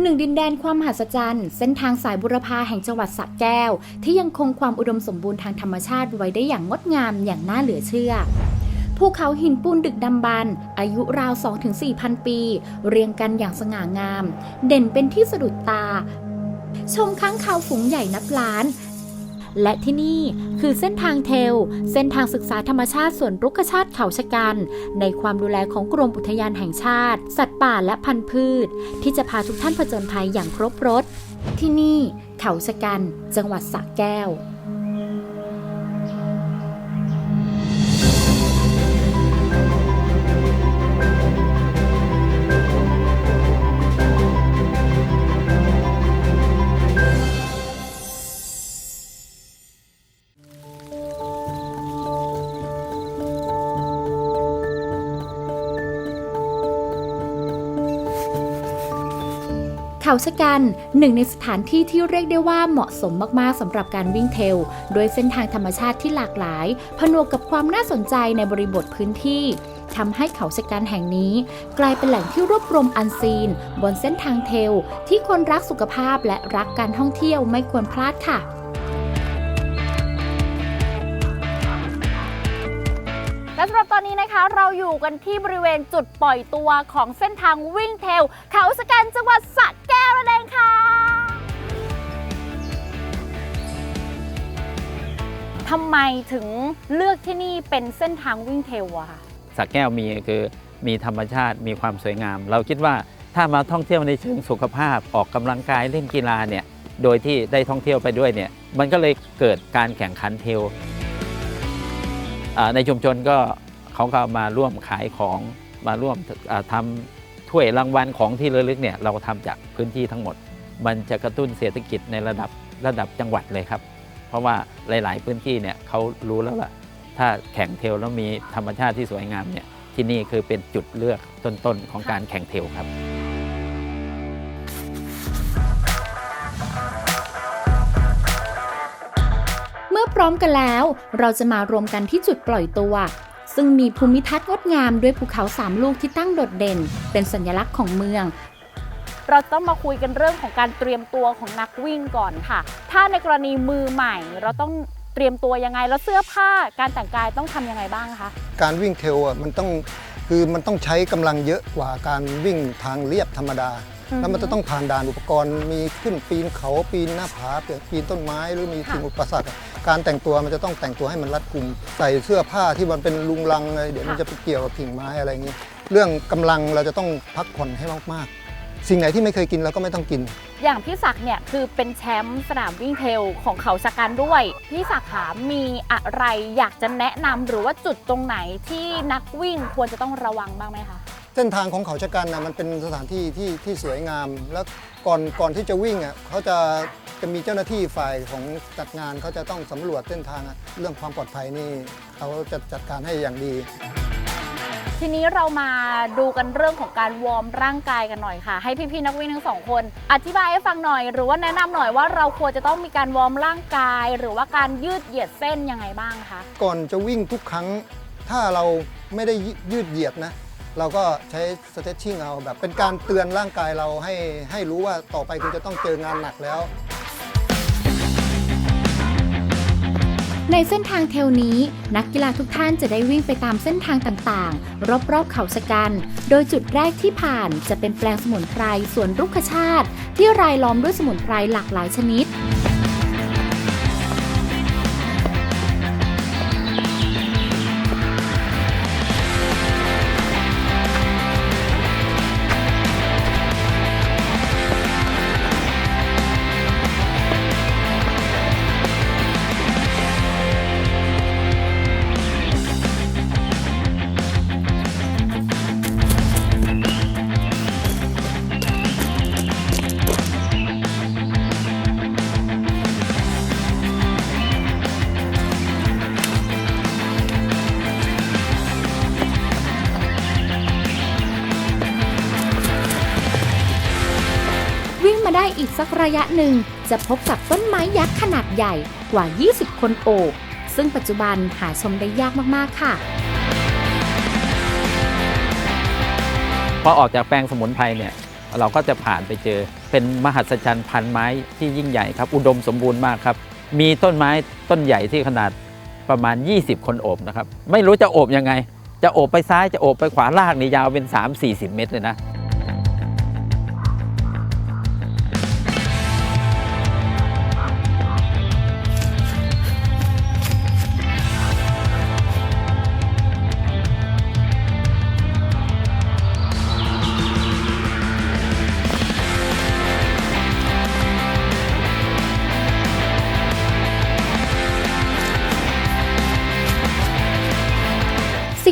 หนึ่งดินแดนความมหัศจรรย์ เส้นทางสายบุรพาแห่งจังหวัดสระแก้ว ที่ยังคงความอุดมสมบูรณ์ทางธรรมชาติไว้ได้อย่างงดงามอย่างน่าเหลือเชื่อภูเขาหินปูนดึกดำบรรพ์อายุราว 2-4พันปี เรียงกันอย่างสง่างาม เด่นเป็นที่สะดุดตา ชมค้างคาวฝูงใหญ่นับล้าน และที่นี่คือเส้นทางเทล เส้นทางศึกษาธรรมชาติส่วนรุกชาติเขาชะกัน ในความดูแลของกรมอุทยานแห่งชาติ สัตว์ป่าและพันธุ์พืช ที่จะพาทุกท่านผจญภัยอย่างครบรถ ที่นี่ เขาชะกัน จังหวัดสระแก้ว เขาชะกันหนึ่งในสถานที่ที่เรียกได้ว่าเหมาะสมมากๆสำหรับการวิ่งเทลโดยเส้นทางธรรมชาติที่หลากหลาย ผนวกกับความน่าสนใจในบริบทพื้นที่ทำให้เขาชะกันแห่งนี้ กลายเป็นแหล่งที่รวบรวมอันซีน บนเส้นทางเทล ที่คนรักสุขภาพและรักการท่องเที่ยวไม่ควรพลาดค่ะและสำหรับตอนนี้นะคะเราอยู่กันที่บริเวณจุดปล่อยตัวของเส้นทางวิ่งเทล เขาสกันจังหวัดสระ แก้วนั่นเองค่ะทำไมถึงเลือกที่นี่เป็นเส้นทางวิ่งเทลอะคะสระแก้วมีคือมีธรรมชาติมีความสวยงาม เราคิดว่าถ้ามาท่องเที่ยวในเชิงสุขภาพออกกำลังกายเล่นกีฬาเนี่ยโดยที่ได้ท่องเที่ยวไปด้วยเนี่ยมันก็เลยเกิดการแข่งขันเทลในชุมชนก็เขาก็มาร่วมขายของมาร่วมอ่าทำ ถ้วยรางวัลของที่ระลึกเนี่ยเราทำจากพื้นที่ทั้งหมด มันจะกระตุ้นเศรษฐกิจในระดับระดับจังหวัดเลยครับ เพราะว่าหลาย ๆ พื้นที่เนี่ยเขารู้แล้วว่าถ้าแข่งเทลแล้วมีธรรมชาติที่สวยงามเนี่ยที่นี่คือเป็นจุดเลือกต้น ๆ ของการแข่งเทลครับเมื่อพร้อมกันแล้ว เราจะมารวมกันที่จุดปล่อยตัว ซึ่งมีภูมิทัศน์งดงามด้วยภูเขาสามลูกที่ตั้งโดดเด่น เป็นสัญลักษณ์ของเมือง เราต้องมาคุยกันเรื่องของการเตรียมตัวของนักวิ่งก่อนค่ะ ถ้าในกรณีมือใหม่เราต้องเตรียมตัวยังไง แล้วเสื้อผ้าการแต่งกายต้องทำยังไงบ้างคะ การวิ่งเทรลอะมันต้องคือมันต้องใช้กำลังเยอะกว่าการวิ่งทางเรียบธรรมดา อือฮึ แล้วมันจะต้องผ่านด่านอุปกรณ์มีขึ้นปีนเขาปีนหน้าผาปีนต้นไม้หรือมีค่ะสิ่งอุปสรรคอะ การแต่งตัวมันจะต้องแต่งตัวให้มันรัดกุม ใส่เสื้อผ้าที่มันเป็นลุงลังเลยเดี๋ยวมันจะไปเกี่ยวกับกิ่งไม้อะไรอย่างนี้ เรื่องกำลังเราจะต้องพักผ่อนให้มากๆ สิ่งไหนที่ไม่เคยกินเราก็ไม่ต้องกิน อย่างพี่ศักดิ์เนี่ยคือเป็นแชมป์สนามวิ่งเทลของเขาชะกันด้วย พี่ศักดิ์ขามีอะไรอยากจะแนะนำหรือว่าจุดตรงไหนที่นักวิ่งควรจะต้องระวังบ้างไหมคะ เส้นทางของเขาชะกันนะมันเป็นสถานที่ที่ที่สวยงาม แล้วก่อนก่อนที่จะวิ่งอะเขาจะจะมีเจ้าหน้าที่ฝ่ายของจัดงานเขาจะต้องสำรวจเส้นทางอะเรื่องความปลอดภัยนี่เขาจะจัดการให้อย่างดี ทีนี้เรามาดูกันเรื่องของการวอร์มร่างกายกันหน่อยค่ะ ให้พี่ๆนักวิ่งทั้งสองคน อธิบายให้ฟังหน่อย หรือว่าแนะนำหน่อยว่าเราควรจะต้องมีการวอร์มร่างกาย หรือว่าการยืดเหยียดเส้นยังไงบ้างคะ ก่อนจะวิ่งทุกครั้ง ถ้าเราไม่ได้ยืดเหยียดนะ เราก็ใช้สเต t ชิ่งเอาแบบ เป็นการเตือนร่างกายเราให้ให้รู้ว่าต่อไปคุณจะต้องเจองานหนักแล้ว ในเส้นทางเทลนี้ นักกีฬาทุกท่านจะได้วิ่งไปตามเส้นทางต่างๆ รอบๆเขาชะกัน โดยจุดแรกที่ผ่านจะเป็นแปลงสมุนไพรสวนรุกขชาติ ที่รายล้อมด้วยสมุนไพรหลากหลายชนิด สักระยะหนึ่ง จะพบกับต้นไม้ยักษ์ขนาดใหญ่กว่า 20 คนโอบ ซึ่งปัจจุบันหาชมได้ยากมาก ๆ ค่ะพอออกจากแปลงสมุนไพรเนี่ยเราก็จะผ่านไปเจอ เป็นมหัศจรรย์พันไม้ที่ยิ่งใหญ่ครับ อุดมสมบูรณ์มากครับ มีต้นไม้ต้นใหญ่ที่ขนาดประมาณ 20 คนโอบนะครับ ไม่รู้จะโอบยังไง จะโอบไปซ้ายจะโอบไปขวาลากนี่ยาวเป็น 3-40 เมตรเลยนะ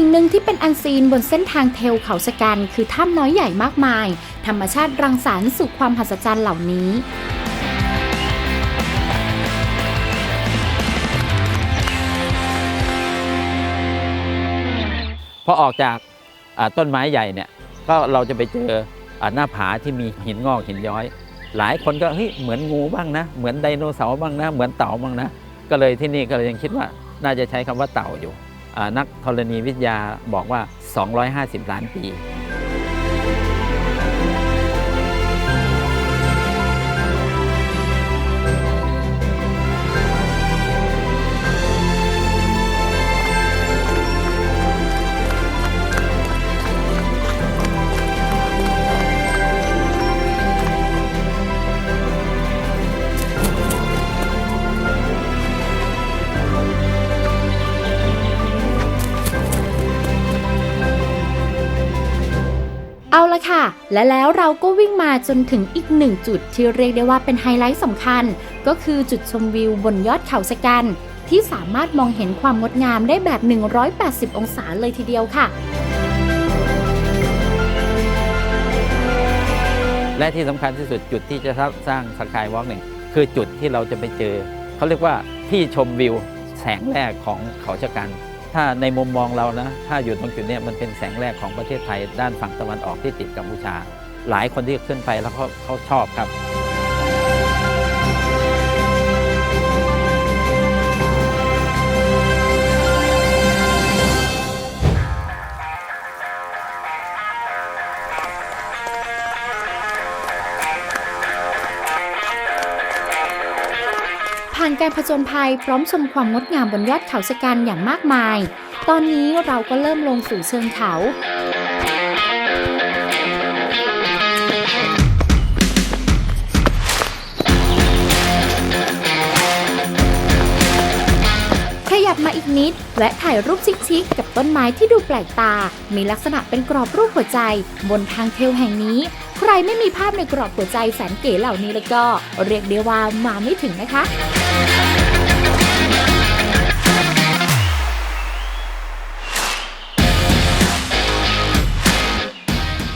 สิ่งหนึ่งที่เป็นอันซีนบนเส้นทางเทลเขาสกันคือถ้ำน้อยใหญ่มากมาย ธรรมชาติรังสรรค์สู่ความหัศจรรย์เหล่านี้พอออกจากต้นไม้ใหญ่เนี่ยก็เราจะไปเจออหน้าผาที่มีหินงอกหินย้อย หลายคนก็เฮ้ยเหมือนงูบ้างนะ เหมือนไดโนเสาร์บ้างนะ เหมือนเต่าบ้างนะ ก็เลยที่นี่ก็เลยยังคิดว่าน่าจะใช้คำว่าเต่าอยู่ นักธรณีวิทยาบอกว่า 250 ล้านปี และแล้วเราก็วิ่งมาจนถึงอีกหนึ่งจุดที่เรียกได้ว่าเป็นไฮไลท์สำคัญ ก็คือจุดชมวิวบนยอดเขาสกัน ที่สามารถมองเห็นความงดงามได้แบบ 180 องศาเลยทีเดียวค่ะ และที่สำคัญที่สุดจุดที่จะสร้างสกายวอล์กหนึ่งคือจุดที่เราจะไปเจอ เขาเรียกว่าที่ชมวิวแสงแรกของเขาชะกัน ถ้าในมุมมองเรานะถ้าอยู่ตรงจุดนี้มันเป็นแสงแรกของประเทศไทยด้านฝั่งตะวันออกที่ติดกัมพูชา หลายคนที่ขึ้นไปแล้วเขาเขาชอบครับ ผ่านการผจญภัยพร้อมชมความงดงามบนยอดเขาสกันอย่างมากมาย ตอนนี้เราก็เริ่มลงสู่เชิงเขาขยับมาอีกนิด แวะถ่ายรูปชิคๆก ต้นไม้ที่ดูแปลกตา มีลักษณะเป็นกรอบรูปหัวใจ บนทางเทลแห่งนี้ ใครไม่มีภาพในกรอบหัวใจแสนเก๋เหล่านี้แล้วก็ เรียกได้ว่ามาไม่ถึงนะคะ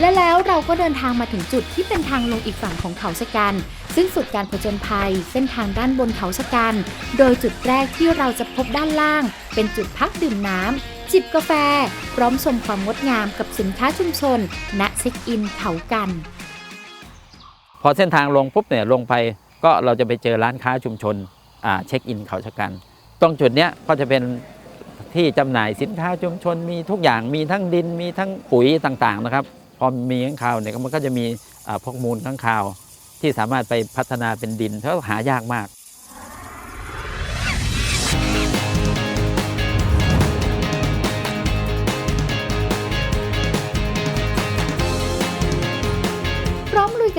และแล้วเราก็เดินทางมาถึงจุดที่เป็นทางลงอีกฝั่งของเขาชะกัน ซึ่งสุดการผจญภัยเส้นทางด้านบนเขาชะกัน โดยจุดแรกที่เราจะพบด้านล่าง เป็นจุดพักดื่มน้ำ จิบกาแฟ พร้อมชมความงดงามกับสินค้าชุมชน ณเช็คอินเขากัน พอเส้นทางลงปุ๊บเนี่ยลงไปก็เราจะไปเจอร้านค้าชุมชนอ่าเช็คอินเขาชะกัน ตรงจุดเนี้ยก็จะเป็นที่จำหน่ายสินค้าชุมชนมีทุกอย่างมีทั้งดินมีทั้งปุ๋ยต่างๆนะครับ พอมีข้างคาวเนี่ยมันก็จะมีอ่าพวกมูลข้างคาว ที่สามารถไปพัฒนาเป็นดินเพราะหายากมาก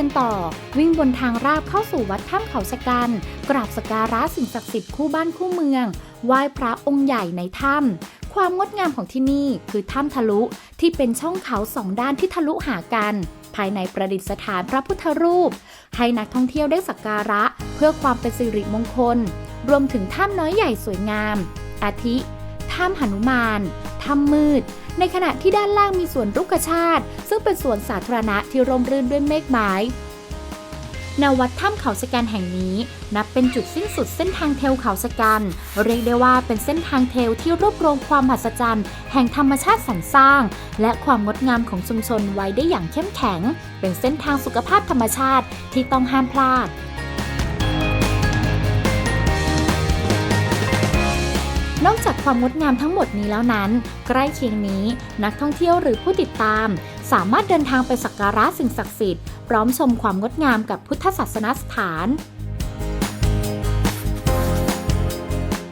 กันต่อ วิ่งบนทางราบเข้าสู่วัดถ้ำเขาชะกัน กราบสกการะสิ่งศักดิ์สิทธิ์คู่บ้านคู่เมือง ไหว้พระองค์ใหญ่ในถ้ำความงดงามของที่นี่คือถ้ำทะลุที่เป็นช่องเขาสองด้านที่ทะลุหากัน ภายในประดิษฐานพระพุทธรูป ให้นักท่องเที่ยวได้สักการะ เพื่อความเป็นสิริมงคล รวมถึงถ้ำน้อยใหญ่สวยงาม อาทิ ถ้ำหนุมาน ถ้ำมืด ในขณะที่ด้านล่างมีสวนรุกชาติ ซึ่งเป็นสวนสาธารณะที่ร่มรื่นด้วยเมฆไม้ณวัดถ้ำเขาสแกนแห่งนี้นับเป็นจุดสิ้นสุดเส้นทางเทลเขาสแกนเรียกได้ว่าเป็นเส้นทางเทลที่รวบรวมความมหัศจรรย์ แห่งธรรมชาติสรรสร้าง และความงดงามของชุมชนไว้ได้อย่างเข้มแข็ง เป็นเส้นทางสุขภาพธรรมชาติที่ต้องห้ามพลาด นอกจากความงดงามทั้งหมดนี้แล้วนั้น ใกล้เคียงนี้ นักท่องเที่ยวหรือผู้ติดตาม สามารถเดินทางไปสักการะสิ่งศักดิ์สิทธิ์พร้อมชมความงดงามกับพุทธศาสนสถาน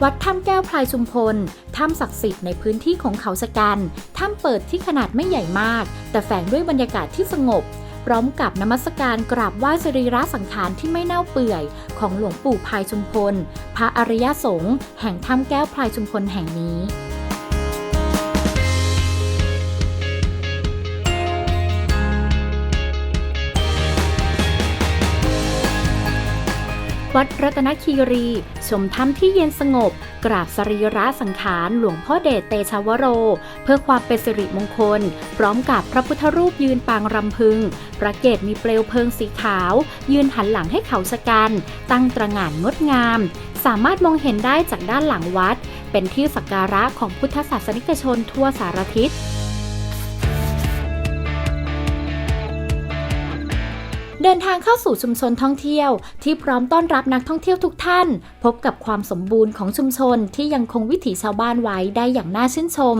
วัดถ้ำแก้วพลายชุมพลถ้ำศักดิ์สิทธิ์ในพื้นที่ของเขาชะกันถ้ำเปิดที่ขนาดไม่ใหญ่มาก แต่แฝงด้วยบรรยากาศที่สงบ พร้อมกับนมัสการกราบไหว้สรีระสังขารที่ไม่เน่าเปื่อย ของหลวงปู่พายชุมพล พระอริยสงฆ์แห่งถ้ำแก้วพลายชุมพลแห่งนี้ วัดรัตนคีรี ชมถ้ำที่เย็นสงบ กราบสรีระสังขารหลวงพ่อเดชเตชะวโร เพื่อความเป็นสิริมงคล พร้อมกับพระพุทธรูปยืนปางรำพึงประเกตมีเปลวเพลิงสีขาว ยืนหันหลังให้เขาชะกัน ตั้งตระหง่านงดงาม สามารถมองเห็นได้จากด้านหลังวัด เป็นที่สักการะของพุทธศาสนิกชนทั่วสารทิศ เดินทางเข้าสู่ชุมชนท่องเที่ยว ที่พร้อมต้อนรับนักท่องเที่ยวทุกท่าน พบกับความสมบูรณ์ของชุมชนที่ยังคงวิถีชาวบ้านไว้ได้อย่างน่าชื่นชม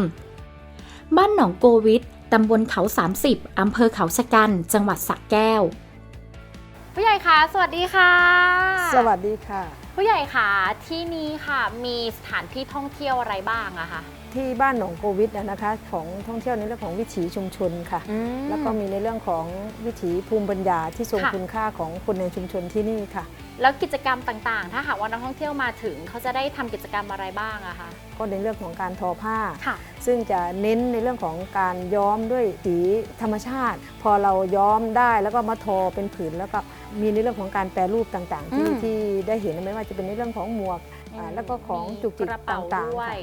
บ้านหนองโกวิทตำบลเขา 30 อำเภอเขาชะกัน จังหวัดสระแก้ว ผู้ใหญ่คะสวัสดีค่ะ สวัสดีค่ะ ผู้ใหญ่คะที่นี้ค่ะ มีสถานที่ท่องเที่ยวอะไรบ้างอะคะ ที่บ้านหนองโกวิทนะนะคะ ของท่องเที่ยวในเรื่องของวิถีชุมชนค่ะ แล้วก็มีในเรื่องของวิถีภูมิปัญญาที่ทรงค่ะคุณค่าของคนในชุมชนที่นี่ค่ะ แล้วกิจกรรมต่างๆ ถ้าหากว่านักท่องเที่ยวมาถึงเขาจะได้ทำกิจกรรมอะไรบ้างอะคะก็ในเรื่องของการทอผ้าค่ะซึ่งจะเน้นในเรื่องของการย้อมด้วยสีธรรมชาติ พอเราย้อมได้แล้วก็มาทอเป็นผืนแล้วก็มีในเรื่องของการแปรรูปต่างๆ ที่อืมที่ได้เห็นไม่ว่าจะเป็นในเรื่องของหมวกอ่าแล้วก็ของจุกจิกระเป๋าต่างด้ๆวค่ะย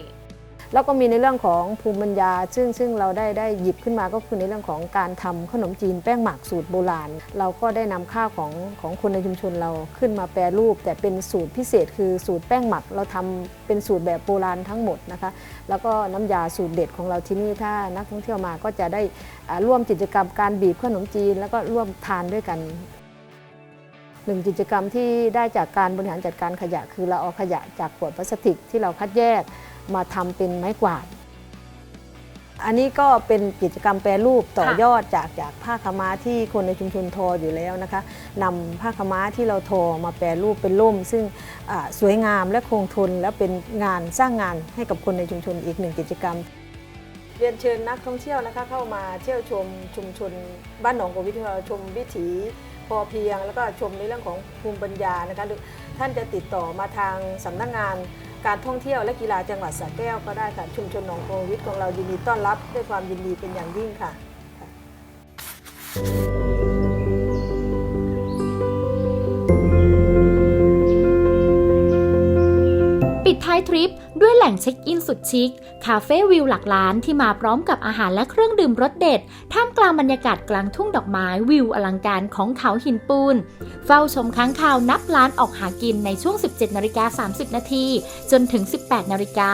แล้วก็มีในเรื่องของภูมิปัญญา ซึ่งซึ่งเราได้ได้หยิบขึ้นมาก็คือในเรื่องของการทำขนมจีนแป้งหมักสูตรโบราณ เราก็ได้นำข้าวของของคนในชุมชนเราขึ้นมาแปรรูป แต่เป็นสูตรพิเศษคือสูตรแป้งหมักเราทำเป็นสูตรแบบโบราณทั้งหมดนะคะ แล้วก็น้ำยาสูตรเด็ดของเราที่นี่ถ้านักท่องเที่ยวมาก็จะได้ร่วมกิจกรรมการบีบขนมจีน แล้วก็ร่วมทานด้วยกันหนึ่งกิจกรรมที่ได้จากการบริหารจัดการขยะ คือเราเอาขยะจากขวดพลาสติกที่เราคัดแยก มาทำเป็นไม้กวาด อันนี้ก็เป็นกิจกรรมแปรรูปต่อยอดจากจากผ้าขม้าที่คนในชุมชนทออยู่แล้วนะคะนำผ้าขม้าที่เราทอมาแปรรูปเป็นร่ม ซึ่งสวยงามและคงทนและเป็นงานสร้างงานให้กับคนในชุมชนอีกหนึ่งกิจกรรมเรียนเชิญนักท่องเที่ยวนะคะเข้ามาเที่ยวชมชุมชนบ้านหนองกวิทเราชมวิถีพอเพียง แล้วก็ชมในเรื่องของภูมิปัญญานะคะหรือท่านจะติดต่อมาทางสำนักงาน การท่องเที่ยวและกีฬาจังหวัดสระแก้วก็ได้ค่ะชุมชนหนองโควิทของเรายินดีต้อนรับด้วยความยินดีเป็นอย่างยิ่งค่ะ ปิดท้ายทริปด้วยแหล่งเช็คอินสุดชิค คาเฟ่วิวหลักล้านที่มาพร้อมกับอาหารและเครื่องดื่มรสเด็ด ท่ามกลางบรรยากาศกลางทุ่งดอกไม้วิวอลังการของเขาหินปูน เฝ้าชมค้างคาวนับล้านออกหากินในช่วง 17นาฬิกา30 นาทีจนถึง 18นาฬิกา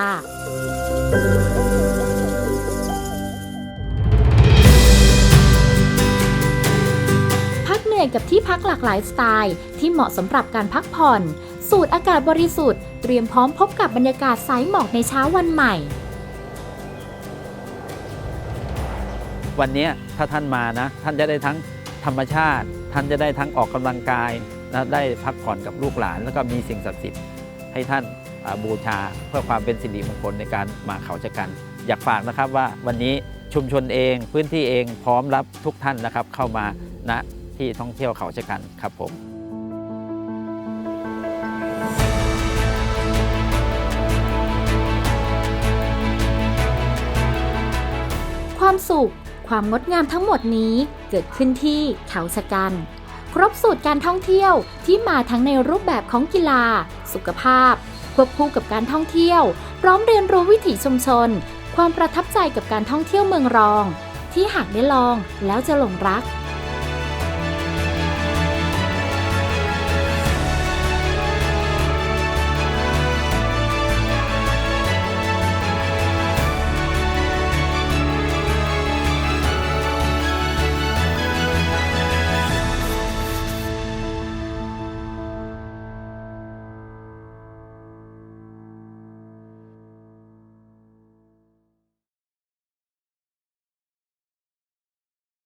พักเหนื่อยกับที่พักหลากหลายสไตล์ ที่เหมาะสำหรับการพักผ่อน สูดอากาศบริสุทธิ์เตรียมพร้อมพบกับบรรยากาศสายหมอกในเช้าวันใหม่ วันนี้ถ้าท่านมานะ ท่านจะได้ทั้งธรรมชาติ ท่านจะได้ทั้งออกกำลังกายนะได้พักผ่อนกับลูกหลาน แล้วก็มีสิ่งศักดิ์สิทธิ์ให้ท่านบูชาเพื่อความเป็นสิริมงคลในการมาเขาชะกัน อยากฝากนะครับว่าวันนี้ชุมชนเองพื้นที่เองพร้อมรับทุกท่านนะครับเข้ามาณที่ท่องเที่ยวเขาชะกันครับผม ความสุข ความงดงามทั้งหมดนี้เกิดขึ้นที่เขาชะกัน ครบสูตรการท่องเที่ยวที่มาทั้งในรูปแบบของกีฬา สุขภาพ ควบคู่กับการท่องเที่ยว พร้อมเรียนรู้วิถีชุมชน ความประทับใจกับการท่องเที่ยวเมืองรอง ที่หากได้ลองแล้วจะหลงรัก